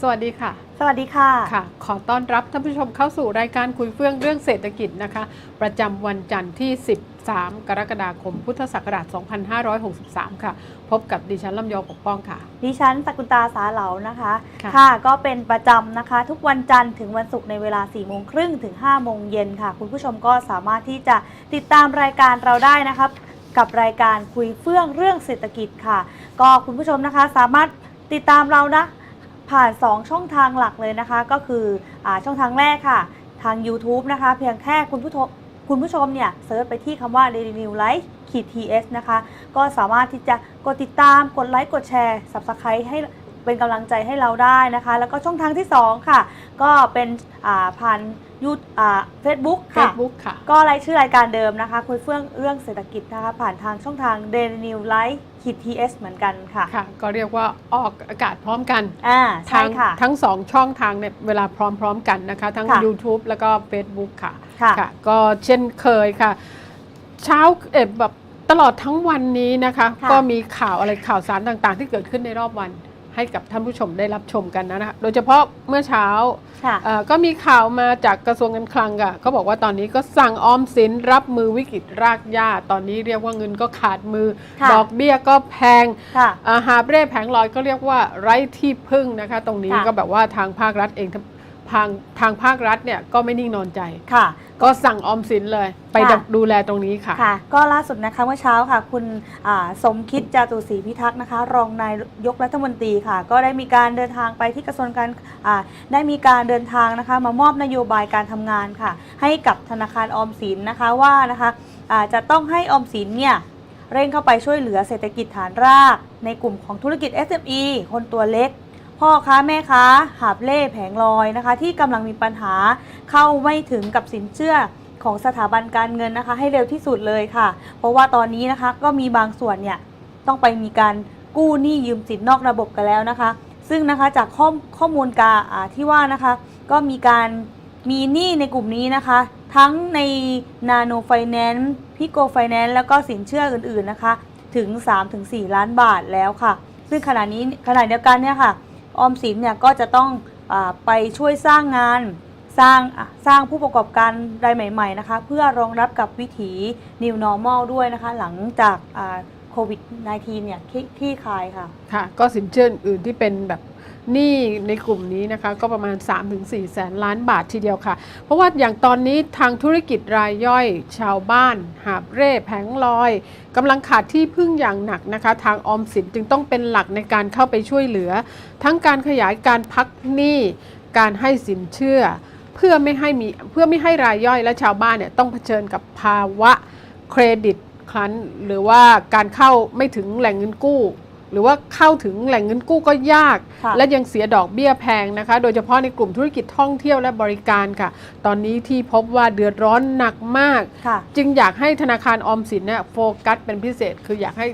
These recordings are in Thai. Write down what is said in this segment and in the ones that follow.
สวัสดีค่ะ สวัสดีค่ะค่ะ ขอต้อนรับท่านผู้ชมเข้าสู่รายการคุยเฟื่องเรื่องเศรษฐกิจนะคะ ประจำวันจันทร์ที่ 13 กรกฎาคม พุทธศักราช 2563 ค่ะ พบกับดิฉันลำยองปกป้องค่ะ ดิฉันสกุลตาสาเหลานะคะค่ะ ก็เป็นประจำนะคะ ทุกวันจันทร์ถึงวันศุกร์ในเวลา4โมงครึ่งถึง5โมงเย็นค่ะ คุณผู้ชมก็สามารถที่จะติดตามรายการเราได้นะครับกับรายการคุยเฟื่องเรื่องเศรษฐกิจค่ะ ก็คุณผู้ชมนะคะสามารถติดตามเรานะ ผ่าน 2 ช่องทางหลักเลยนะคะ ก็คืออช่องทางแรกค่ะ ทาง YouTube นะคะ เพียงแค่คุณผู้ชมคุณผู้ชมเนี่ยเซิร์ชไปที่คำว่า Daily New Life ขีด TS นะคะ ก็สามารถที่จะกดติดตามกดไลค์กดแชร์ Subscribe ให้เป็นกำลังใจให้เราได้นะคะ แล้วก็ช่องทางที่ 2 ค่ะ ก็เป็นผ่าน ยูอ่า Facebook ค่ะ Facebook ค่ะ ก็รายชื่อรายการเดิมนะคะ คุยเฟื่องเรื่องเศรษฐกิจนะคะ ผ่านทางช่องทาง Daily New Life ขีด TS เหมือนกันค่ะค่ะ ก็เรียกว่าออกอากาศพร้อมกัน อ่าใช่ทั้งค่ะ ทั้งสองช่องทางเนี่ยเวลาพร้อมๆกันนะคะ ทั้ง ค่ะ YouTube แล้วก็ Facebook ค่ะ ค่ะ ค่ะก็เช่นเคยค่ะ เช้าเอ่อแบบตลอดทั้งวันนี้นะคะ ค่ะก็มีข่าวอะไรข่าวสารต่างๆ ที่เกิดขึ้นในรอบวัน ให้กับท่านผู้ชมได้รับชมกันนะคะโดยเฉพาะเมื่อเช้าค่ะ เอ่อก็มีข่าวมาจากกระทรวงการคลังค่ะเขาบอกว่าตอนนี้ก็สั่งออมสินรับมือวิกฤตรากหญ้า ตอนนี้เรียกว่าเงินก็ขาดมือ ค่ะ ดอกเบี้ยก็แพง ค่ะอาหาบเร่แผงลอยก็เรียกว่าไร้ที่พึ่งนะคะ ตรงนี้ค่ะก็แบบว่าทางภาครัฐเอง ทางทางภาครัฐเนี่ยก็ไม่นิ่งนอนใจ ค่ะ ก็สั่งออมสินเลย ไปค่ะ ดูแลตรงนี้ค่ะ ค่ะ ก็ล่าสุดนะคะเมื่อเช้าค่ะ คุณอ่าสมคิดจาตุศรีพิทักษ์นะคะ รองนายกรัฐมนตรีค่ะ ก็ได้มีการเดินทางไปที่กระทรวงการอ่าได้มีการเดินทางนะคะ มามอบนโยบายการทำงานค่ะ ให้กับธนาคารออมสินนะคะว่านะคะอ่าจะต้องให้ออมสินเนี่ยเร่งเข้าไปช่วยเหลือเศรษฐกิจฐานราก ในกลุ่มของธุรกิจ SME คนตัวเล็ก พ่อค้าแม่ค้าหาบเล่แผงลอยนะคะ ที่กำลังมีปัญหาเข้าไม่ถึงกับสินเชื่อของสถาบันการเงินนะคะ ให้เร็วที่สุดเลยค่ะ เพราะว่าตอนนี้นะคะก็มีบางส่วนเนี่ยต้องไปมีการกู้หนี้ยืมสินนอกระบบกันแล้วนะคะ ซึ่งนะคะจากข้อข้อมูลกาอ่าที่ว่านะคะ ก็มีการมีหนี้ในกลุ่มนี้นะคะ ทั้งในนาโนไฟแนนซ์พิโกไฟแนนซ์แล้วก็สินเชื่ออื่นๆนะคะ ถึง 3-4 ล้านบาทแล้วค่ะ ซึ่งขณะนี้ขณะเดียวกันเนี่ยค่ะ ออมสินเนี่ยก็จะต้องอไปช่วยสร้างงานสร้างสร้างผู้ประกอบการรายใหม่ๆนะคะเพื่อรองรับกับวิถี New Normal ด้วยนะคะหลังจากโควิด -19 เนี่ยคลี่คลายค่ะ ค่ะ ก็สินเชื่ออื่นที่เป็นแบบ หนี้ในกลุ่มนี้นะคะก็ประมาณ 3-4แสนล้านบาททีเดียวค่ะ เพราะว่าอย่างตอนนี้ทางธุรกิจรายย่อย ชาวบ้าน หาบเร่แผงลอยกำลังขาดที่พึ่งอย่างหนักนะคะ ทางออมสินจึงต้องเป็นหลักในการเข้าไปช่วยเหลือ ทั้งการขยายการพักหนี้การให้สินเชื่อ เพื่อไม่ให้มีเพื่อไม่ให้รายย่อยและชาวบ้านเนี่ยต้องเผชิญกับภาวะเครดิตคลันหรือว่าการเข้าไม่ถึงแหล่งเงินกู้ หรือว่าเข้าถึงแหล่งเงินกู้ก็ยากค่ะและยังเสียดอกเบี้ยแพงนะคะ โดยเฉพาะในกลุ่มธุรกิจท่องเที่ยวและบริการค่ะ ตอนนี้ที่พบว่าเดือดร้อนหนักมากค่ะจึงอยากให้ธนาคารออมสินเนี่ยโฟกัสเป็นพิเศษ คืออยากให้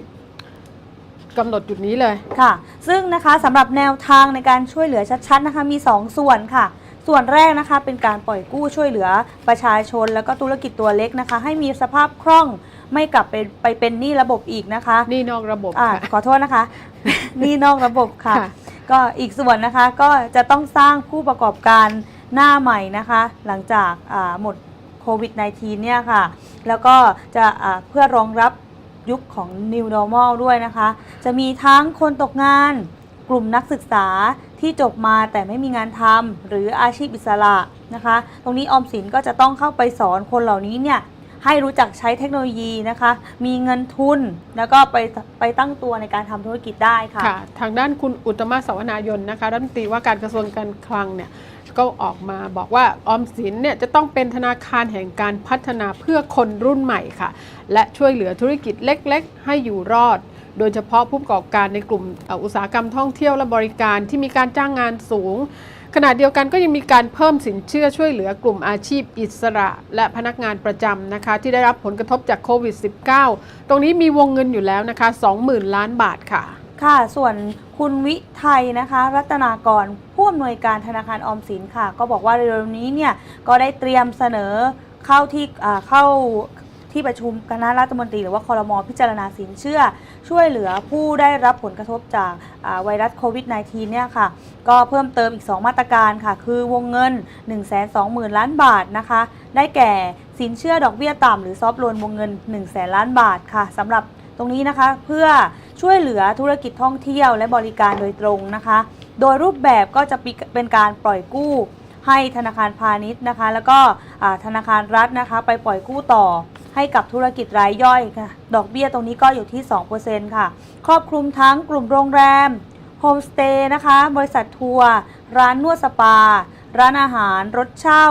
กำหนดจุดนี้เลยค่ะ ซึ่งนะคะสำหรับแนวทางในการช่วยเหลือชัดๆนะคะมี 2 ส่วนค่ะส่วนแรกนะคะเป็นการปล่อยกู้ช่วยเหลือประชาชน แล้วก็ธุรกิจตัวเล็กนะคะ ให้มีสภาพคล่อง ไม่กลับไปไปเป็นหนี้ระบบอีกนะคะนี่นอกระบบอ่าค่ะ ขอโทษนะคะ หนี่นอกระบบค่ะ ค่ะก็อีกส่วนนะคะก็จะต้องสร้างผู้ประกอบการหน้าใหม่นะคะ หลังจากอ่าหมดโควิด -19 เนี่ยค่ะ แล้วก็จะอ่าเพื่อรองรับยุคของ New Normal ด้วยนะคะ จะมีทั้งคนตกงาน กลุ่มนักศึกษาที่จบมาแต่ไม่มีงานทำหรืออาชีพอิสระนะคะ ตรงนี้ออมสินก็จะต้องเข้าไปสอนคนเหล่านี้เนี่ย ให้รู้จักใช้เทคโนโลยีนะคะ มีเงินทุนแล้วก็ไปไปตั้งตัวในการทำธุรกิจได้ค่ะคะทางด้านคุณอุตมะสาวนายนนะคะรัฐมนตรีว่าการกระทรวงการคลังเนี่ยก็ออกมาบอกว่าออมสินเนี่ยจะต้องเป็นธนาคารแห่งการพัฒนาเพื่อคนรุ่นใหม่ค่ะ และช่วยเหลือธุรกิจเล็กๆ ให้อยู่รอด โดยเฉพาะผู้ประกอบการในกลุ่มอุตสาหกรรมท่องเที่ยวและบริการที่มีการจ้างงานสูง ขณะเดียวกันก็ยังมีการเพิ่มสินเชื่อช่วยเหลือกลุ่มอาชีพอิสระ และพนักงานประจำนะคะ ที่ได้รับผลกระทบจากโควิด -19 ตรงนี้มีวงเงินอยู่แล้วนะคะ 20,000 ล้านบาทค่ะ ค่ะ ส่วนคุณวิไทยนะคะ รัตนากรผู้อำนวยการธนาคารออมสินค่ะ ก็บอกว่าเร็วนี้เนี่ยก็ได้เตรียมเสนอเข้าที่เข้า ที่ประชุมคณะรัฐมนตรีหรือว่าคอรมอพิจารณาสินเชื่อ ช่วยเหลือผู้ได้รับผลกระทบจากไวรัสโควิด -19 เนี่ยค่ะ ก็เพิ่มเติมอีก 2 มาตรการค่ะ คือวงเงิน 120,000 ล้านบาทนะคะ ได้แก่สินเชื่อดอกเบี้ยต่ำหรือซอฟต์โลนวงเงิน 1 0 0 0 0แล้านบาทค่ะสำหรับตรงนี้นะคะเพื่อช่วยเหลือธุรกิจท่องเที่ยวและบริการโดยตรงนะคะ โดยรูปแบบก็จะเป็นการปล่อยกู้ให้ธนาคารพาณิชย์นะคะ แล้วก็ธนาคารรัฐนะคะ ไปปล่อยกู้ต่อ ให้กับธุรกิจรายย่อยค่ะ ดอกเบี้ยตรงนี้ก็อยู่ที่ 2%ค่ะ ครอบคลุมทั้งกลุ่มโรงแรมโฮมสเตย์นะคะ บริษัททัวร์ร้านนวดสปา ร้านอาหาร รถเช่า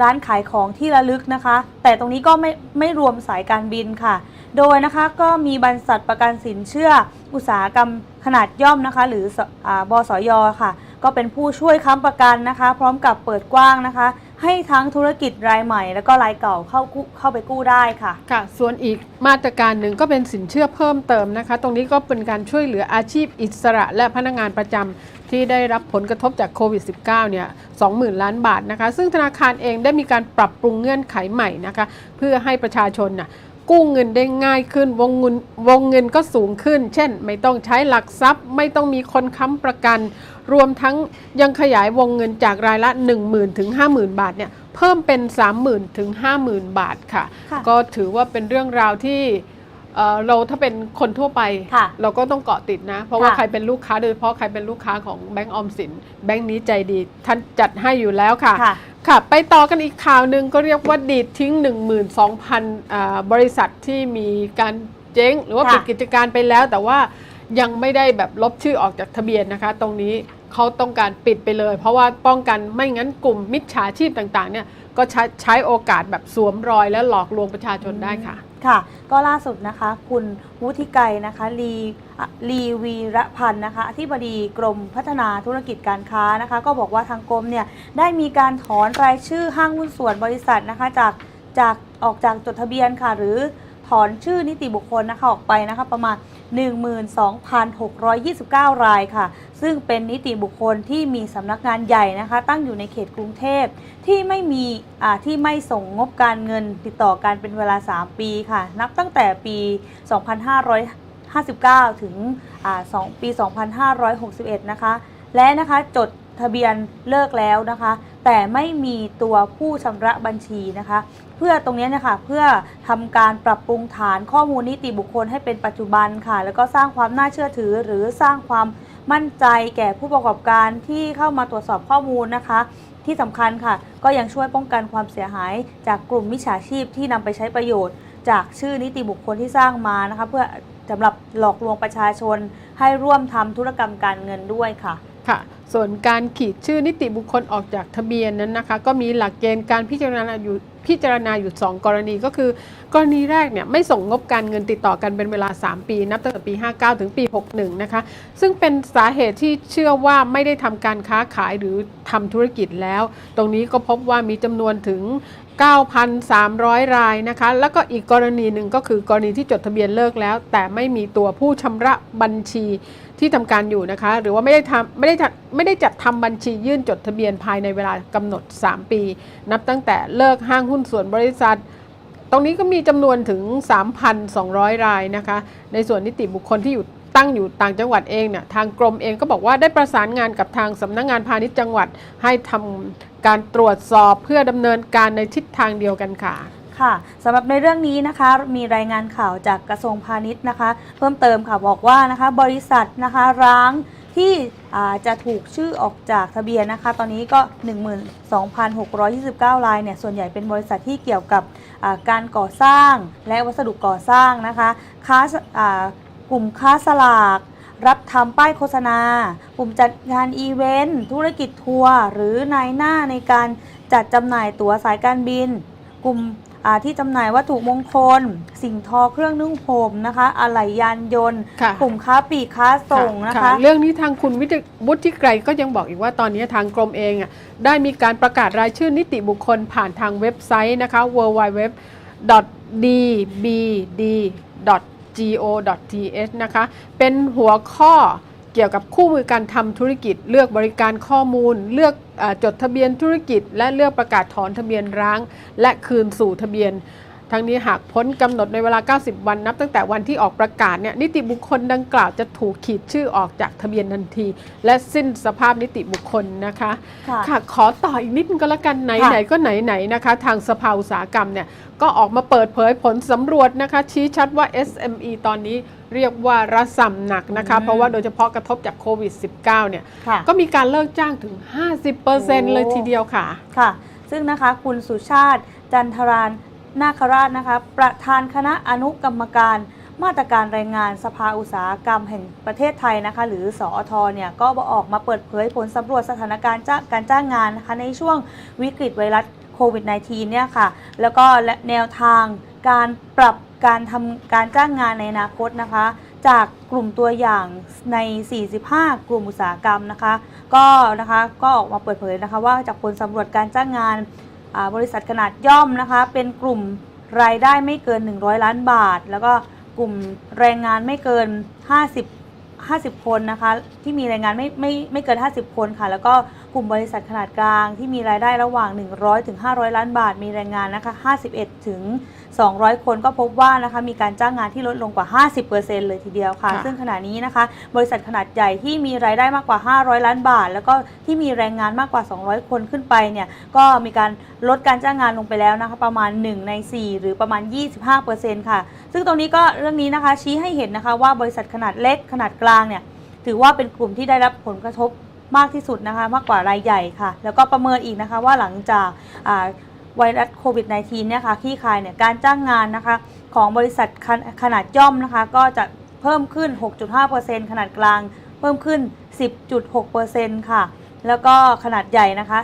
ร้านขายของที่ระลึกนะคะ แต่ตรงนี้ก็ไม่ไม่รวมสายการบินค่ะ โดยนะคะก็มีบรรษัทประกันสินเชื่อ อุตสาหกรรมขนาดย่อมนะคะ หรืออบสยค่ะ ก็เป็นผู้ช่วยค้ำประกันนะคะ พร้อมกับเปิดกว้างนะคะ ให้ทั้งธุรกิจรายใหม่ แล้วก็รายเก่าเข้ากู้เข้าไปกู้ได้ค่ะ ค่ะ ส่วนอีกมาตรการหนึ่งก็เป็นสินเชื่อเพิ่มเติมนะคะ ตรงนี้ก็เป็นการช่วยเหลืออาชีพอิสระและพนักงานประจำที่ได้รับผลกระทบจากโควิด -19 เนี่ย20,000 ล้านบาทนะคะ ซึ่งธนาคารเองได้มีการปรับปรุงเงื่อนไขใหม่นะคะ เพื่อให้ประชาชนน่ะ กู้เงินได้ง่ายขึ้นวงเงินวงเงินก็สูงขึ้น เช่น ไม่ต้องใช้หลักทรัพย์ ไม่ต้องมีคนค้ำประกัน รวมทั้งยังขยายวงเงินจากรายละ 10,000ถึง50,000 บาทเนี่ยเพิ่มเป็น 30,000ถึง50,000 บาทค่ะค่ะก็ถือว่าเป็นเรื่องราวที่ เอ่อเราถ้าเป็นคนทั่วไปค่ะเราก็ต้องเกาะติดนะ เพราะว่าค่ะใครเป็นลูกค้าโดยเฉพาะใครเป็นลูกค้าของแบงก์ออมสิน แบงก์นี้ใจดี ท่านจัดให้อยู่แล้วค่ะค่ะค่ะไปต่อกันอีกข่าวหนึ่งก็เรียกว่าดีดทิ้ง 12,000อ่าบริษัทที่มีการเจ๊ง หรือว่าค่ะปิดกิจการไปแล้ว แต่ว่ายังไม่ได้แบบลบชื่อออกจากทะเบียนนะคะ ตรงนี้เขาต้องการปิดไปเลย เพราะว่าป้องกันไม่งั้นกลุ่มมิจฉาชีพต่างๆเนี่ยก็ใช้ใช้โอกาสแบบสวมรอยและหลอกลวงประชาชนได้ค่ะ ค่ะ ก็ล่าสุดนะคะ คุณวุฒิไกรนะคะลีลีวีระพันธ์นะคะที่บดีกรมพัฒนาธุรกิจการค้านะคะ ก็บอกว่าทางกรมเนี่ยได้มีการถอนรายชื่อห้างหุ้นส่วนบริษัทนะคะจากจากออกจากจดทะเบียนค่ะ หรือถอนชื่อนิติบุคคลนะคะออกไปนะคะประมาณ 12,629 รายค่ะ ซึ่งเป็นนิติบุคคลที่มีสำนักงานใหญ่นะคะ ตั้งอยู่ในเขตกรุงเทพที่ไม่มีที่ไม่ส่งงบการเงินติดต่อกันเป็นเวลา 3 ปีค่ะ นับตั้งแต่ปี 2559 ถึงอ่า2ปี 2561 นะคะ และนะคะจด ทะเบียนเลิกแล้วนะคะ แต่ไม่มีตัวผู้ชำระบัญชีนะคะ เพื่อตรงนี้นะคะเพื่อทำการปรับปรุงฐานข้อมูลนิติบุคคลให้เป็นปัจจุบันค่ะ แล้วก็สร้างความน่าเชื่อถือหรือสร้างความมั่นใจแก่ผู้ประกอบการที่เข้ามาตรวจสอบข้อมูลนะคะ ที่สำคัญค่ะ ก็ยังช่วยป้องกันความเสียหาย จากกลุ่มมิจฉาชีพที่นำไปใช้ประโยชน์ จากชื่อนิติบุคคลที่สร้างมานะคะเพื่อสำหรับหลอกลวงประชาชนให้ร่วมทำธุรกรรมการเงินด้วยค่ะค่ะ ส่วนการขีดชื่อนิติบุคคลออกจากทะเบียนนั้นนะคะ ก็มีหลักเกณฑ์การพิจารณาอยู่พิจารณาอยู่ 2 กรณีก็คือ กรณีแรกเนี่ยไม่ส่งงบการเงินติดต่อกันเป็นเวลา 3 ปี นับตั้งแต่ปี 59 ถึงปี 61 นะคะ ซึ่งเป็นสาเหตุที่เชื่อว่าไม่ได้ทำการค้าขายหรือทำธุรกิจแล้ว ตรงนี้ก็พบว่ามีจำนวนถึง 9,300 รายนะคะ แล้วก็อีกกรณีหนึ่งก็คือกรณีที่จดทะเบียนเลิกแล้ว แต่ไม่มีตัวผู้ชำระบัญชี ที่ทำการอยู่นะคะ หรือว่าไม่ได้ทำไม่ได้จัดไม่ได้จัดทำบัญชียื่นจดทะเบียนภายในเวลากำหนด 3 ปี นับตั้งแต่เลิกห้างหุ้นส่วนบริษัท ตรงนี้ก็มีจำนวนถึง 3,200 รายนะคะ ในส่วนนิติบุคคลที่อยู่ตั้งอยู่ต่างจังหวัดเองเนี่ยทางกรมเองก็บอกว่าได้ประสานงานกับทางสำนักงงานพาณิชย์จังหวัด ให้ทำการตรวจสอบเพื่อดำเนินการในทิศทางเดียวกันค่ะ ค่ะสำหรับในเรื่องนี้นะคะมีรายงานข่าวจากกระทรวงพาณิชย์นะคะ เพิ่มเติมค่ะบอกว่านะคะบริษัทนะคะร้างที่จะถูกชื่อออกจากทะเบียนนะคะ ตอนนี้ก็ 12,629 รายเนี่ยส่วนใหญ่เป็นบริษัทที่เกี่ยวกับการก่อสร้าง และวัสดุก่อสร้างนะคะค้าากลุ่มค้าสลากรับทำป้ายโฆษณากลุ่มจัดงานอีเวนต์ธุรกิจทัวร์หรือนายหน้าในการจัดจำหน่ายตั๋วสายการบิน กลุ่ม ที่จำหน่ายวัตถุมงคล สิ่งทอเครื่องนุ่งห่มนะคะอะไหล่ยานยนต์ค่ะกลุ่มค้าปลีกค้าส่งนะคะ เรื่องนี้ทางคุณวิทยวุฒิไกรก็ยังบอกอีกว่าตอนนี้ทางกรมเองอะได้มีการประกาศรายชื่อนิติบุคคลผ่านทางเว็บไซต์นะคะ www.dbd.go.th นะคะ เป็นหัวข้อ เกี่ยวกับคู่มือการทำธุรกิจ เลือกบริการข้อมูล เลือกอจดทะเบียนธุรกิจ และเลือกประกาศถอนทะเบียนร้าง และคืนสู่ทะเบียน ทั้งนี้หากพ้นกำหนดในเวลา 90 วันนับตั้งแต่วันที่ออกประกาศเนี่ยนิติบุคคลดังกล่าวจะถูกขีดชื่อออกจากทะเบียนทันที และสิ้นสภาพนิติบุคคลนะคะค่ะค่ะขอต่ออีกนิดนึงก็แล้วกันไหนค่ะไหนก็ไหนไหนนะคะ ทางสภาอุตสาหกรรมเนี่ยก็ออกมาเปิดเผยผลสำรวจนะคะ ชี้ชัดว่า SME ตอนนี้เรียกว่าระส่ำหนักนะคะอืมเพราะว่าโดยเฉพาะกระทบจากโควิด -19 เนี่ยค่ะก็มีการเลิกจ้างถึง 50%เลยทีเดียวค่ะค่ะ ซึ่งนะคะคุณสุชาติจันทราน นาคราชนะคะประธานคณะอนุกรรมการมาตรการแรงงานสภาอุตสาหกรรมแห่งประเทศไทยนะคะ หรือสอทเนี่ยก็ออกมาเปิดเผยผลสำรวจสถานการณ์จ้างการจ้างงานนะคะในช่วงวิกฤตไวรัสโควิด -19 เนี่ยค่ะ แล้วก็และแนวทางการปรับการทำการจ้างงานในอนาคตนะคะ จากกลุ่มตัวอย่างใน 45 กลุ่มอุตสาหกรรมนะคะ ก็นะคะก็ออกมาเปิดเผยนะคะว่าจากผลสำรวจการจ้างงาน บริษัทขนาดย่อมนะคะ เป็นกลุ่มรายได้ไม่เกิน 100 ล้านบาท แล้วก็กลุ่มแรงงานไม่เกิน 50 50 คนนะคะ ที่มีแรงงานไม่ไม่ไม่เกิน 50 คนค่ะ แล้วก็กลุ่มบริษัทขนาดกลางที่มีรายได้ระหว่าง 100 ถึง 500 ล้านบาท มีแรงงานนะคะ 51 ถึง 200 คนก็พบว่านะคะมีการจ้างงานที่ลดลงกว่า 50%เลยทีเดียวค่ะ ค่ะ ซึ่งขณะนี้นะคะ บริษัทขนาดใหญ่ที่มีรายได้มากกว่า 500 ล้านบาท แล้วก็ที่มีแรงงานมากกว่า 200 คนขึ้นไปเนี่ยก็มีการลดการจ้างงานลงไปแล้วนะคะ ประมาณ 1 ใน 4 หรือประมาณ 25%ค่ะ ซึ่งตรงนี้ก็เรื่องนี้นะคะชี้ให้เห็นนะคะว่าบริษัทขนาดเล็กขนาดกลางเนี่ย ถือว่าเป็นกลุ่มที่ได้รับผลกระทบมากที่สุดนะคะ มากกว่ารายใหญ่ค่ะ แล้วก็ประเมินอีกนะคะว่าหลังจากอ่า ไวรัสโควิด -19 เนี่ยค่ะขี้คายเนี่ยการจ้างงานนะคะของบริษัทขนขนาดย่อมนะคะก็จะเพิ่มขึ้น 6.5%ขนาดกลาง เพิ่มขึ้น 10.6%ค่ะ แล้วก็ขนาดใหญ่นะคะ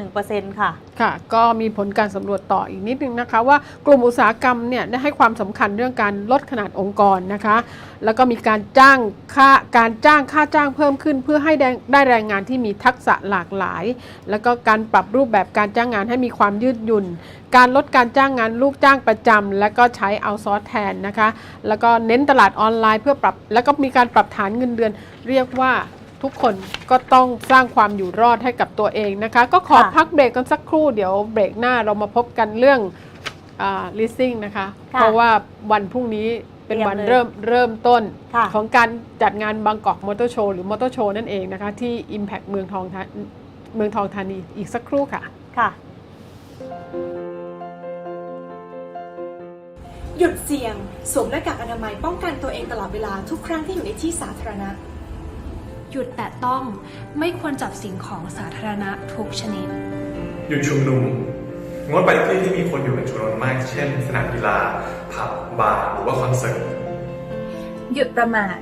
4.1%ค่ะ ค่ะ ก็มีผลการสำรวจต่ออีกนิดนึงนะคะ ว่ากลุ่มอุตสาหกรรมเนี่ยได้ให้ความสำคัญเรื่องการลดขนาดองค์กรนะคะ แล้วก็มีการจ้างค่าการจ้างค่าจ้างเพิ่มขึ้น เพื่อให้ได้แรงงานที่มีทักษะหลากหลาย แล้วก็การปรับรูปแบบการจ้างงานให้มีความยืดหยุ่น การลดการจ้างงานลูกจ้างประจำและก็ใช้เอาซอสแทนนะคะ แล้วก็เน้นตลาดออนไลน์เพื่อปรับ แล้วก็มีการปรับฐานเงินเดือน เรียกว่า ทุกคนก็ต้องสร้างความอยู่รอดให้กับตัวเองนะคะ ก็ขอค่ะ พักเบรกกันสักครู่เดี๋ยวเบรกหน้าเรามาพบกันเรื่องอ่า leasing นะคะ ค่ะเพราะว่าวันพรุ่งนี้เป็นวันเตรียมเลยเริ่มเริ่มต้น ค่ะ ของการจัดงานบางกอกมอเตอร์โชว์หรือมอเตอร์โชว์นั่นเองนะคะ ที่ Impact เมืองทองธาเมืองทองธานีอีกสักครู่ค่ะ ค่ะ หยุดเสี่ยง สวมหน้ากากอนามัยป้องกันตัวเองตลอดเวลาทุกครั้งที่อยู่ในที่สาธารณะ หยุดแตะต้อง ไม่ควรจับสิ่งของสาธารณะทุกชนิด หยุดชุมนุม งดไปที่ที่มีคนอยู่เป็นจำนวนมาก เช่น สนามกีฬา ผับ บาร์ หรือว่าคอนเสิร์ต หยุดประมาท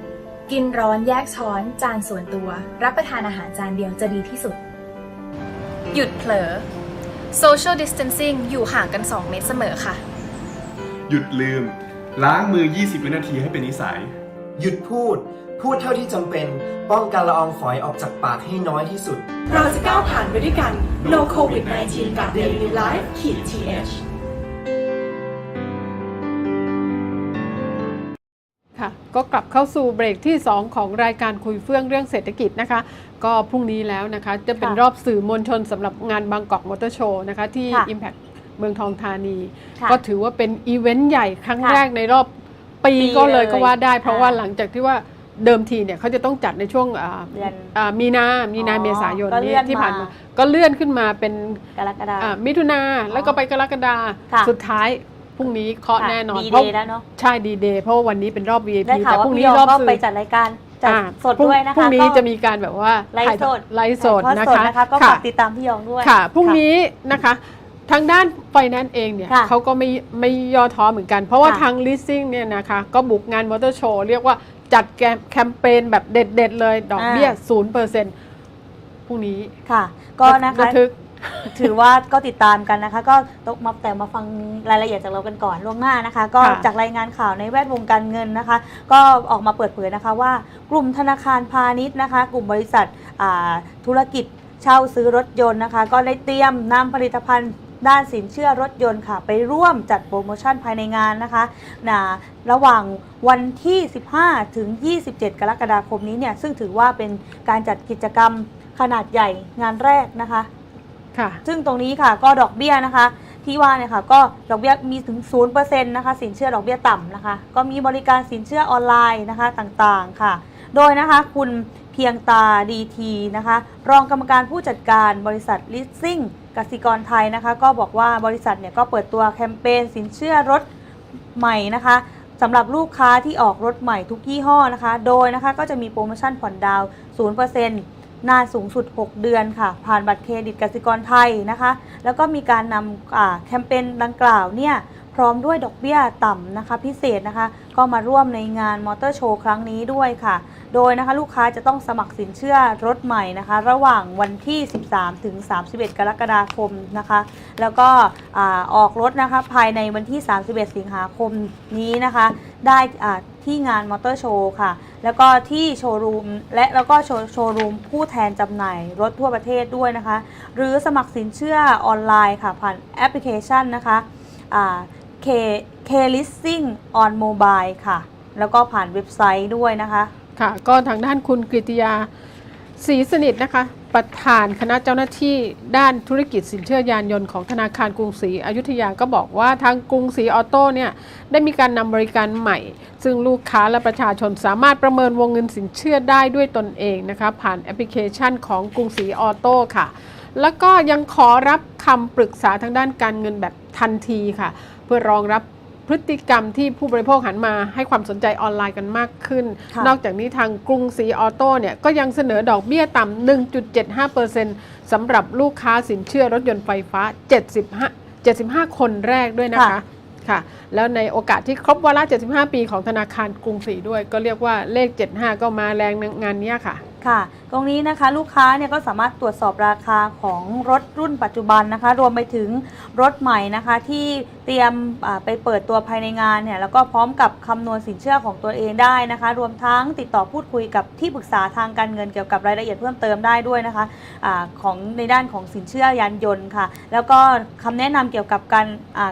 กินร้อนแยกช้อน จานส่วนตัว รับประทานอาหารจานเดียวจะดีที่สุด หยุดเผลอ social distancing อยู่ห่างกัน 2 เมตรเสมอค่ะ หยุดลืม ล้างมือ 20 วินาทีให้เป็นนิสัย หยุดพูด พูดเท่าที่จำเป็น ป้องกันละอองฝอยออกจากปากให้น้อยที่สุด เราจะก้าวผ่านไปด้วยกัน No COVID 19 กับ Daily New Life ขีด th ค่ะ ก็กลับเข้าสู่เบรกที่ 2 ของรายการคุยเฟื่องเรื่องเศรษฐกิจนะคะ ก็พรุ่งนี้แล้วนะคะ จะเป็นค่ะรอบสื่อมวลชนสำหรับงานบางกอกมอเตอร์โชว์นะคะ ที่ ค่ะ Impact เมืองทองธานี ค่ะก็ถือว่าเป็นอีเวนต์ใหญ่ครั้งค่ะแรกในรอบปีปีก็เลยเลยก็ว่าได้ เพราะว่าอ่าหลังจากที่ว่า เดิมทีเนี่ยเขาจะต้องจัดในช่วงอ่าเดือนอ่ามีนา มีนาอ๋อเมษายนก็เลื่นี้อนที่ผ่านมา มา ก็เลื่อนขึ้นมาเป็นกรกฎาคอ่าม มิถุนาแล้วก็ไปกรกฎาค่ะ สุดท้ายพรุ่งนี้เคาะค่ะแน่นอนดีเพราะเดย์แล้วเนาะใช่ดีเดย์เพราะว่าวันนี้เป็นรอบ VIP ได้ข่าวแต่ว่าพรุ่งพี่นี้ยองรอบก็สื่อไปจัดรายการจัดอ่าสดด้วยนะคะพรุ่งนี้ก็จะมีการแบบว่าไลฟ์สดไลฟ์สดถ่ายนะทอคะนะคะ ก็ค่ะฝากติดตามพี่ยองด้วย ค่ะ พรุ่งนี้นะคะ ทางด้านไฟแนนซ์เองเนี่ยค่ะเขาก็ไม่ไม่ย่อท้อเหมือนกัน เพราะว่าค่ะทาง leasing เนี่ยนะคะ ก็บุกงานมอเตอร์โชว์เรียกว่า จัดแกมแคมเปญแบบเด็ด ๆ เลย ดอกเบี้ย0%พรุ่งนี้ค่ะ ก็นะคะระทึกถือว่าก็ติดตามกันนะคะ ก็ต้องมาแต่มาฟังรายละเอียดจากเรากันก่อนล่วงหน้านะคะ ก็ค่ะจากรายงานข่าวในแวดวงการเงินนะคะ ก็ออกมาเปิดเผยนะคะว่า กลุ่มธนาคารพาณิชย์นะคะ กลุ่มบริษัทอ่าธุรกิจเช่าซื้อรถยนต์นะคะ ก็ได้เตรียมนำผลิตภัณฑ์ ด้านสินเชื่อรถยนต์ค่ะ ไปร่วมจัดโปรโมชั่นภายในงานนะคะนะระหว่างวันที่ 15 ถึง 27 กรกฎาคมนี้เนี่ย ซึ่งถือว่าเป็นการจัดกิจกรรมขนาดใหญ่งานแรกนะคะ ค่ะ ซึ่งตรงนี้ค่ะก็ดอกเบี้ยนะคะ ที่ว่าเนี่ยค่ะก็ดอกเบี้ยมีถึง 0%นะคะ สินเชื่อดอกเบี้ยต่ำนะคะ ก็มีบริการสินเชื่อออนไลน์นะคะต่างๆค่ะ โดยนะคะคุณเพียงตาดีทีนะคะ รองกรรมการผู้จัดการบริษัทลิสซิ่ง กสิกรไทยนะคะ ก็บอกว่าบริษัทเนี่ยก็เปิดตัวแคมเปญสินเชื่อรถใหม่นะคะสำหรับลูกค้าที่ออกรถใหม่ทุกยี่ห้อนะคะ โดยนะคะก็จะมีโปรโมชั่นผ่อนดาวน์0%นานสูงสุด 6 เดือนค่ะ ผ่านบัตรเครดิตกสิกรไทยนะคะ แล้วก็มีการนำแคมเปญดังกล่าวเนี่ยพร้อมด้วยดอกเบี้ยต่ำนะคะ พิเศษนะคะ ก็มาร่วมในงานมอเตอร์โชว์ครั้งนี้ด้วยค่ะ โดยนะคะลูกค้าจะต้องสมัครสินเชื่อรถใหม่นะคะ ระหว่างวันที่ 13 ถึง 31 กรกฎาคมนะคะ แล้วก็อออกรถนะคะภายในวันที่ 31 สิงหาคมนี้นะคะ ได้ที่งานมอเตอร์โชว์ค่ะ แล้วก็ที่โชว์รูมและแล้วก็โชว์โชว์รูมผู้แทนจำหน่ายรถทั่วประเทศด้วยนะคะ หรือสมัครสินเชื่อออนไลน์ค่ะผ่านแอปพลิเคชันนะคะ K K Listing on Mobile ค่ะ แล้วก็ผ่านเว็บไซต์ด้วยนะคะ ค่ะ ก็ทางด้านคุณกฤติยาศรีสนิทนะคะ ประธานคณะเจ้าหน้าที่ด้านธุรกิจสินเชื่อยานยนต์ของธนาคารกรุงศรีอยุธยาก็บอกว่าทางกรุงศรีออโต้เนี่ยได้มีการนำบริการใหม่ ซึ่งลูกค้าและประชาชนสามารถประเมินวงเงินสินเชื่อได้ด้วยตนเองนะคะ ผ่านแอปพลิเคชันของกรุงศรีออโต้ค่ะ แล้วก็ยังขอรับคำปรึกษาทางด้านการเงินแบบทันทีค่ะ เพื่อรองรับพฤติกรรมที่ผู้บริโภคหันมาให้ความสนใจออนไลน์กันมากขึ้นค่ะนอกจากนี้ทางกรุงศรีออโต้เนี่ยก็ยังเสนอดอกเบี้ยต่ำ 1.75%สำหรับลูกค้าสินเชื่อรถยนต์ไฟฟ้า 75 75 คนแรกด้วยนะคะค่ะ แล้วในโอกาสที่ครบวาระ 75 ปีของธนาคารกรุงศรีด้วย ก็เรียกว่าเลข 75 ก็มาแรงในงานเนี้ยค่ะ ค่ะ ตรงนี้นะคะลูกค้าเนี่ยก็สามารถตรวจสอบราคาของรถรุ่นปัจจุบันนะคะ รวมไปถึงรถใหม่นะคะ ที่เตรียมไปเปิดตัวภายในงานเนี่ยแล้วก็พร้อมกับคำนวณสินเชื่อของตัวเองได้นะคะ รวมทั้งติดต่อพูดคุยกับที่ปรึกษาทางการเงินเกี่ยวกับรายละเอียดเพิ่มเติมได้ด้วยนะคะอาของในด้านของสินเชื่อยานยนต์ค่ะ แล้วก็คำแนะนำเกี่ยวกับการ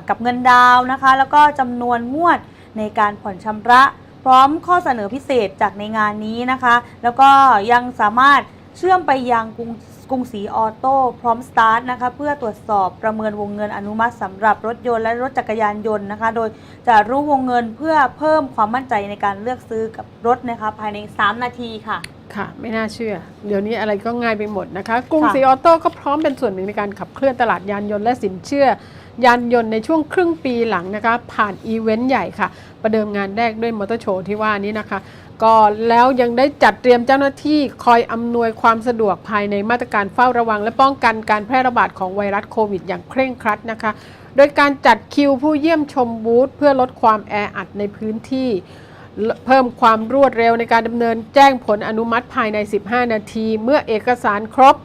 กับเงินดาวนะคะ แล้วก็จำนวนงวดในการผ่อนชำระ พร้อมข้อเสนอพิเศษจากในงานนี้นะคะ แล้วก็ยังสามารถเชื่อมไปยังกรุงกรุงศรีออโต้พร้อมสตาร์ทนะคะเพื่อตรวจสอบประเมินวงเงินอนุมัติสำหรับรถยนต์และรถจักรยานยนต์นะคะ โดยจะรู้วงเงินเพื่อเพิ่มความมั่นใจในการเลือกซื้อกับรถนะคะภายใน 3 นาทีค่ะ ค่ะ ไม่น่าเชื่อ เดี๋ยวนี้อะไรก็ง่ายไปหมดนะคะ กรุงค่ะศรีออโต้ก็พร้อมเป็นส่วนหนึ่งในการขับเคลื่อนตลาดยานยนต์และสินเชื่อ ยานยนต์ในช่วงครึ่งปีหลังนะคะ ผ่านอีเวนต์ใหญ่ค่ะ ประเดิมงานแรกด้วยมอเตอร์โชว์ที่ว่านี้นะคะก็แล้วยังได้จัดเตรียมเจ้าหน้าที่คอยอำนวยความสะดวกภายในมาตรการเฝ้าระวัง และป้องกันการแพร่ระบาดของไวรัสโควิด อย่างเคร่งครัดนะคะ โดยการจัดคิวผู้เยี่ยมชมบูธเพื่อลดความแออัดในพื้นที่ เพิ่มความรวดเร็วในการดำเนินแจ้งผลอนุมัติภายใน 15 นาที เมื่อเอกสารครบ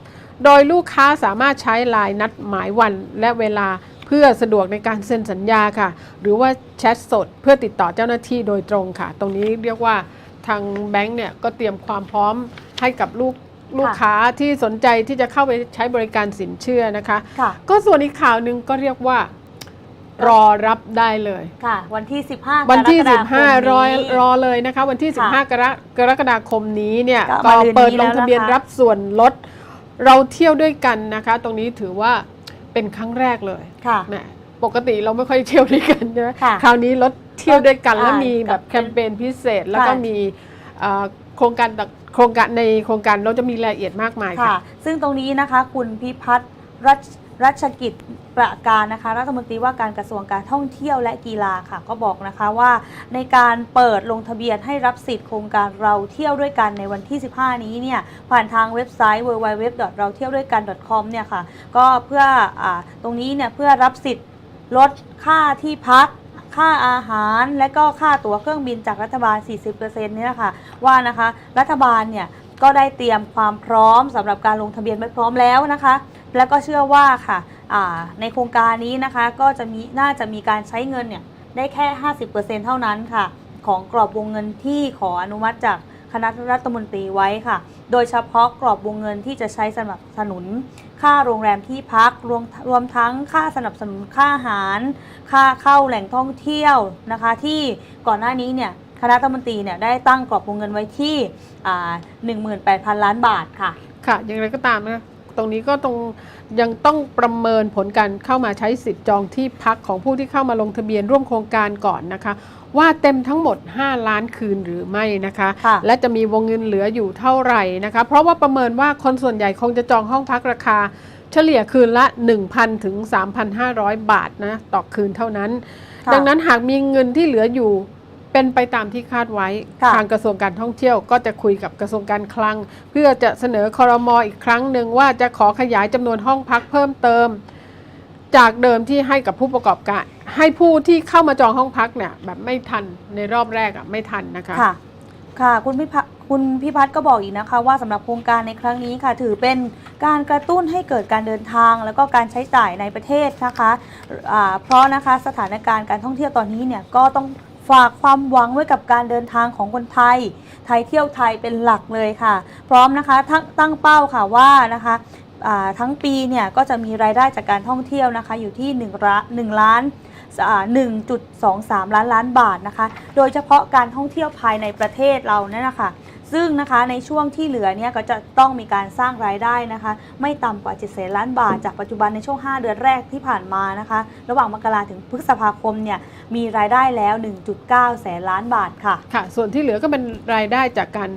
โดยลูกค้าสามารถใช้ลน์นัดหมายวันและเวลา เพื่อสะดวกในการเซ็นสัญญาค่ะ หรือว่าแชทสดเพื่อติดต่อเจ้าหน้าที่โดยตรงค่ะ ตรงนี้เรียกว่าทางแบงก์เนี่ยก็เตรียมความพร้อมให้กับลูกลูกค้าที่สนใจที่จะเข้าไปใช้บริการสินเชื่อนะคะค่ะก็ส่วนอีกข่าวหนึ่งก็เรียกว่ารอรับได้เลยค่ะ วันที่ 15 วันที่กรกฎาคม15รอนี้รอเลยนะคะ วันที่ค่ะ15 กรกกรกฎาคมนี้เนี่ยก็ก็มาเดือนนี้เปิดลงทะเบียนแล้วนะคะรับส่วนลด เราเที่ยวด้วยกันนะคะ ตรงนี้ถือว่า เป็นครั้งแรกเลยค่ะแหมปกติเราไม่ค่อยเที่ยวด้วยกันใช่ไหมค่ะคราวนี้ลดเที่ยวด้วยกันอ่าแล้วมีแบบกับแคมเปญพิเศษแล้วก็ค่ะมีเอ่อโครงการต่างโครงการในโครงการเราจะมีรายละเอียดมากมายค่ะค่ะซึ่งตรงนี้นะคะคุณพิพัฒน์รัช รัชกิจประการนะคะรัฐมนตรีว่าการกระทรวงการท่องเที่ยวและกีฬาค่ะ ก็บอกนะคะว่าในการเปิดลงทะเบียนให้รับสิทธิ์โครงการเราเที่ยวด้วยกันในวันที่ 15 นี้เนี่ยผ่านทางเว็บไซต์ www เราเที่ยวด้วยกัน com เนี่ยค่ะก็เพื่ออตรงนี้เนี่ยเพื่อรับสิทธิ์ลดค่าที่พักค่าอาหารและก็ค่าตั๋วเครื่องบินจากรัฐบาล 40%เนี่ยนะคะว่านะคะรัฐบาลเนี่ยก็ได้เตรียมความพร้อมสำหรับการลงทะเบียนไว้พร้อมแล้วนะคะ แล้วก็เชื่อว่าค่ะในโครงการนี้นะคะก็จะมีน่าจะมีการใช้เงินเนี่ยได้แค่ 50%เท่านั้นค่ะ ของกรอบวงเงินที่ขออนุมัติจากคณะรัฐมนตรีไว้ค่ะ โดยเฉพาะกรอบวงเงินที่จะใช้สนับสนุน ค่าโรงแรมที่พักรวมรวมทั้งค่าสนับสนุนค่าอาหาร ค่าเข้าแหล่งท่องเที่ยวนะคะ ที่ก่อนหน้านี้เนี่ยคณะรัฐมนตรีเนี่ยได้ตั้งกรอบวงเงินไว้ที่ 18,000 ล้านบาทค่ะ ค่ะ อย่างไรก็ตามนะ ตรงนี้ก็ตรงยังต้องประเมินผลการเข้ามาใช้สิทธิ์จองที่พักของผู้ที่เข้ามาลงทะเบียนร่วมโครงการก่อนนะคะ ว่าเต็มทั้งหมด 5 ล้านคืนหรือไม่นะคะ ค่ะ และจะมีวงเงินเหลืออยู่เท่าไหร่นะคะ เพราะว่าประเมินว่าคนส่วนใหญ่คงจะจองห้องพักราคา เฉลี่ยคืนละ 1,000 ถึง 3,500 บาทนะต่อคืนเท่านั้น ค่ะ ดังนั้นหากมีเงินที่เหลืออยู่ เป็นไปตามที่คาดไว้ ค่ะทางกระทรวงการท่องเที่ยวก็จะคุยกับกระทรวงการคลัง เพื่อจะเสนอคอรมออีกครั้งหนึ่งว่าจะขอขยายจำนวนห้องพักเพิ่มเติม จากเดิมที่ให้กับผู้ประกอบการ ให้ผู้ที่เข้ามาจองห้องพักเนี่ยแบบไม่ทันในรอบแรกอะไม่ทันนะคะ ค่ะ ค่ะ คุณพิพัฒน์คุณพิพัฒน์ก็บอกอีกนะคะ ว่าสำหรับโครงการในครั้งนี้ค่ะ ถือเป็นการกระตุ้นให้เกิดการเดินทาง แล้วก็การใช้จ่ายในประเทศนะคะอ่าเพราะนะคะสถานการณ์การท่องเที่ยวตอนนี้เนี่ยก็ต้อง ฝากความหวังไว้กับการเดินทางของคนไทย ไทยเที่ยวไทยเป็นหลักเลยค่ะ พร้อมนะคะตั้งตั้งเป้าค่ะว่านะคะทั้งปีเนี่ยก็จะมีรายได้จากการท่องเที่ยวนะคะอยู่ที่1ล้าน1ล้านอ่า1.23 ล้านล้านบาทนะคะ โดยเฉพาะการท่องเที่ยวภายในประเทศเราเนี่ยนะคะ ซึ่งนะคะในช่วงที่เหลือเนี่ยก็จะต้องมีการสร้างรายได้นะคะ ไม่ต่ำกว่า7แสนล้านบาท จากปัจจุบันในช่วง 5 เดือนแรกที่ผ่านมานะคะ ระหว่างมกราถึงพฤษภาคมเนี่ยมีรายได้แล้ว 1.9 แสนล้านบาทค่ะค่ะ ส่วนที่เหลือก็เป็นรายได้จากการ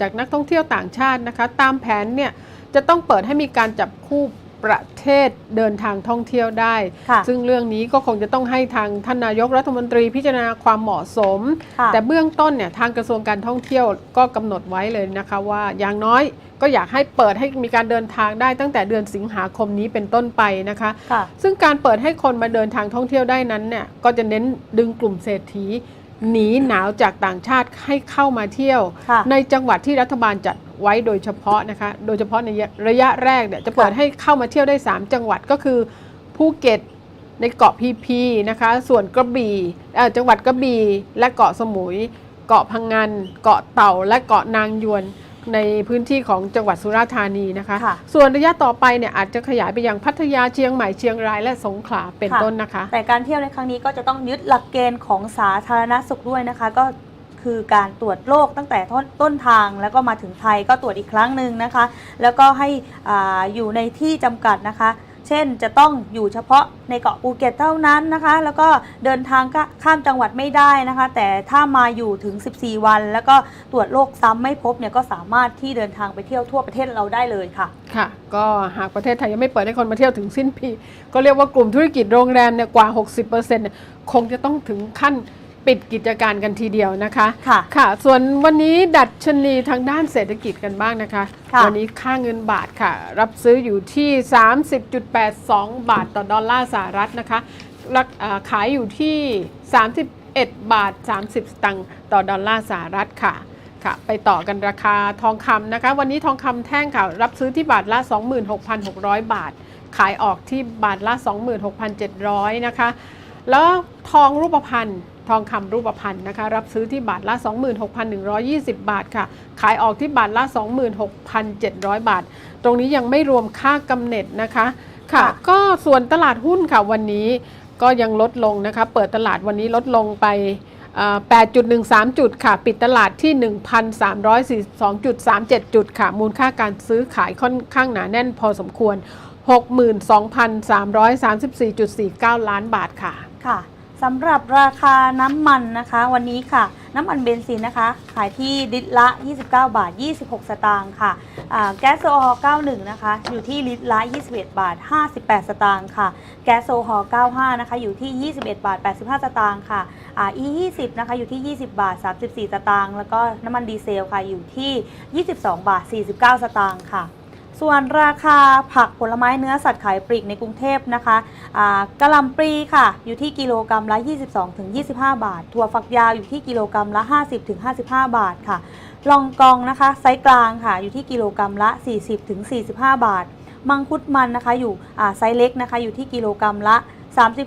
จากนักท่องเที่ยวต่างชาตินะคะ ตามแผนเนี่ยจะต้องเปิดให้มีการจับคู่ ประเทศเดินทางท่องเที่ยวได้ค่ะซึ่งเรื่องนี้ก็คงจะต้องให้ทางท่านนายกรัฐมนตรีพิจารณาความเหมาะสมค่ะแต่เบื้องต้นเนี่ยทางกระทรวงการท่องเที่ยวก็กำหนดไว้เลยนะคะว่าอย่างน้อยก็อยากให้เปิดให้มีการเดินทางได้ตั้งแต่เดือนสิงหาคมนี้เป็นต้นไปนะคะค่ะซึ่งการเปิดให้คนมาเดินทางท่องเที่ยวได้นั้นเนี่ยก็จะเน้นดึงกลุ่มเศรษฐีหนีหนาวจากต่างชาติให้เข้ามาเที่ยวค่ะในจังหวัดที่รัฐบาลจัด ไว้โดยเฉพาะนะคะ โดยเฉพาะในระยะแรกเนี่ยจะเปิดค่ะให้เข้ามาเที่ยวได้ 3 จังหวัดก็คือภูเก็ตในเกาะพีพีนะคะ ส่วนกระบี่เอ่อจังหวัดกระบี่และเกาะสมุย เกาะพังงานเกาะเต่าและเกาะนางยวนในพื้นที่ของจังหวัดสุราษฎร์ธานีนะคะค่ะส่วนระยะต่อไปเนี่ยอาจจะขยายไปยังพัทยาเชียงใหม่เชียงรายและสงขลาเป็นค่ะต้นนะคะ แต่การเที่ยวในครั้งนี้ก็จะต้องยึดหลักเกณฑ์ของสาธารณสุขด้วยนะคะ ก็ คือการตรวจโรคตั้งแต่ต้นต้นทาง แล้วก็มาถึงไทยก็ตรวจอีกครั้งหนึ่งนะคะ แล้วก็ให้ออยู่ในที่จำกัดนะคะเช่นจะต้องอยู่เฉพาะในเกาะภูเก็ตเท่านั้นนะคะ แล้วก็เดินทางก็ข้ามจังหวัดไม่ได้นะคะ แต่ถ้ามาอยู่ถึง 14 วัน แล้วก็ตรวจโรคซ้ำไม่พบเนี่ยก็สามารถที่เดินทางไปเที่ยวทั่วประเทศเราได้เลยค่ะ ค่ะ ก็หากประเทศไทยยังไม่เปิดให้คนมาเที่ยวถึงสิ้นปี ก็เรียกว่ากลุ่มธุรกิจโรงแรมเนี่ยกว่า 60%เนี่ยคงจะต้องถึงขั้น ปิดกิจการกันทีเดียวนะคะค่ะค่ะ ส่วนวันนี้ดัชนีทางด้านเศรษฐกิจกันบ้างนะคะ ค่ะวันี้ค่าเงินบาทค่ะ รับซื้ออยู่ที่ 30.82 บาทต่อดอลลาร์สหรัฐนะคะรักอ่าขายอยู่ที่ 31 บาท 30 สตางค์ต่อดอลลาร์สหรัฐค่ะค่ะ ไปต่อกันราคาทองคำนะคะ วันนี้ทองคำแท่งค่ะ รับซื้อที่บาทละ 26,600 บาท ขายออกที่บาทละ 26,700 นะคะ แล้วทองรูปพรรณ ทองคำรูปพรรณนะคะ รับซื้อที่บาทละ 26,120 บาทค่ะ ขายออกที่บาทละ 26,700 บาท ตรงนี้ยังไม่รวมค่ากำเนิดนะคะค่ะค่ะก็ส่วนตลาดหุ้นค่ะวันนี้ก็ยังลดลงนะคะ เปิดตลาดวันนี้ลดลงไปเอ่อ8.13 จุดค่ะ ปิดตลาดที่ 1,342.37 จุดค่ะ มูลค่าการซื้อขายค่อนข้างหนาแน่นพอสมควร 62,334.49 ล้านบาทค่ะ ค่ะ สำหรับราคาน้ำมันนะคะ วันนี้ค่ะ น้ำมันเบนซินนะคะ ขายที่ลิตรละ 29 บาท 26 สตางค์ค่ะแก๊สโซฮอล์91 นะคะ อยู่ที่ลิตรละ 21 บาท 58 สตางค์ค่ะ แก๊สโซฮอล์95 นะคะ อยู่ที่ 21 บาท 85 สตางค์ค่ะอ่า E20 นะคะ อยู่ที่ 20 บาท 34 สตางค์แล้วก็น้ำมันดีเซลค่ะ อยู่ที่ 22 บาท 49 สตางค์ค่ะ ส่วนราคาผักผลไม้เนื้อสัตว์ขายปลีกในกรุงเทพนะคะอ่ากะหล่ำปลีค่ะ อยู่ที่กิโลกรัมละ 22-25 บาท ถั่วฝักยาวอยู่ที่กิโลกรัมละ 50-55 บาทค่ะ ลองกองนะคะไซส์กลางค่ะ อยู่ที่กิโลกรัมละ 40-45 บาท มังคุดมันนะคะอยู่ไซส์เล็กนะคะ อยู่ที่กิโลกรัมละ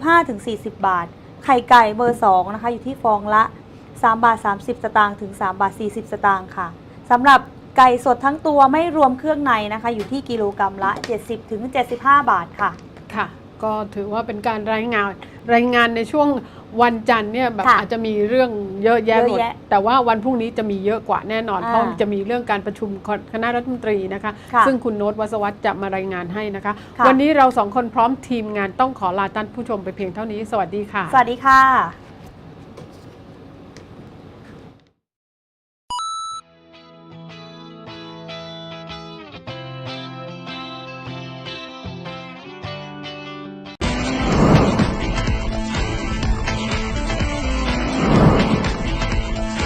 35-40 บาท ไข่ไก่เบอร์2นะคะ อยู่ที่ฟองละ 3 บาท 30 สตางค์ถึง 3 บาท 40 สตางค์ค่ะสำหรับ ไก่สดทั้งตัวไม่รวมเครื่องในนะคะ อยู่ที่กิโลกรัมละ 70ถึง75 บาทค่ะ ค่ะ ก็ถือว่าเป็นการรายงานรายงานในช่วงวันจันทร์เนี่ยแบบค่ะอาจจะมีเรื่องเยอะแยะเยอะหมดแยะแต่ว่าวันพรุ่งนี้จะมีเยอะกว่าแน่นอน อ่าเพราะจะมีเรื่องการประชุมคณะรัฐมนตรีนะคะ ค่ะซึ่งคุณโน้ตวัสวัตจะมารายงานให้นะคะ ค่ะ วันนี้เราสองคนพร้อมทีมงานต้องขอลาท่านผู้ชมไปเพียงเท่านี้ สวัสดีค่ะ สวัสดีค่ะ